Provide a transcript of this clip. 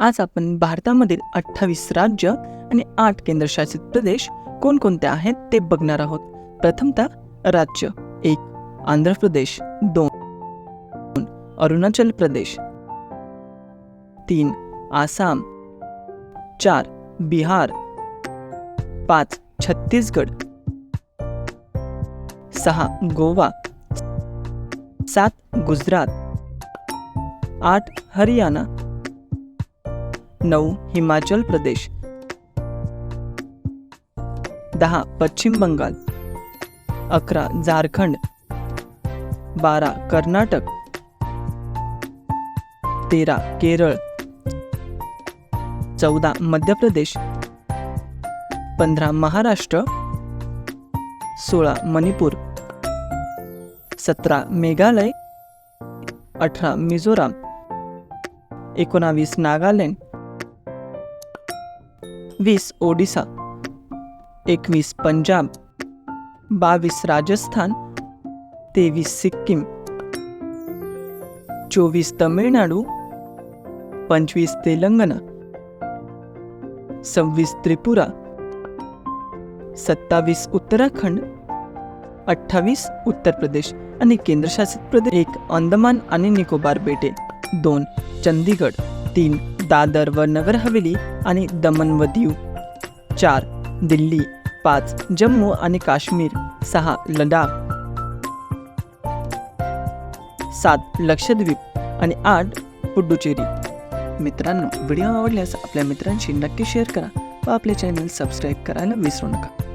आज आपण भारतामधील अठ्ठावीस राज्य आणि आठ केंद्रशासित प्रदेश कोणकोणते आहेत ते बघणार आहोत. प्रथमतः राज्य एक आंध्र प्रदेश दोन अरुणाचल प्रदेश तीन आसाम चार बिहार पाच छत्तीसगड सहा गोवा सात गुजरात आठ हरियाणा नऊ हिमाचल प्रदेश. दहा पश्चिम बंगाल. अकरा झारखंड. बारा कर्नाटक. तेरा केरळ. चौदा मध्य प्रदेश. पंधरा महाराष्ट्र. सोळा मणिपूर. सतरा मेघालय. अठरा मिझोराम. एकोणावीस नागालँड. वीस ओडिसा एकवीस पंजाब बावीस राजस्थान तेवीस सिक्कीम चोवीस तमिळनाडू पंचवीस तेलंगणा सव्वीस त्रिपुरा सत्तावीस उत्तराखंड अठ्ठावीस उत्तर प्रदेश आणि केंद्रशासित प्रदेश एक अंदमान आणि निकोबार बेटे दोन चंदीगड तीन दादर व नगर हवेली आणि दमन व दीव. चार दिल्ली. पाच जम्मू आणि काश्मीर. सहा लडाख. सात लक्षद्वीप आणि आठ पुडुचेरी. मित्रांनो व्हिडिओ आवडल्यास आपल्या मित्रांशी नक्की शेअर करा व आपले चॅनल सबस्क्राईब करायला विसरू नका.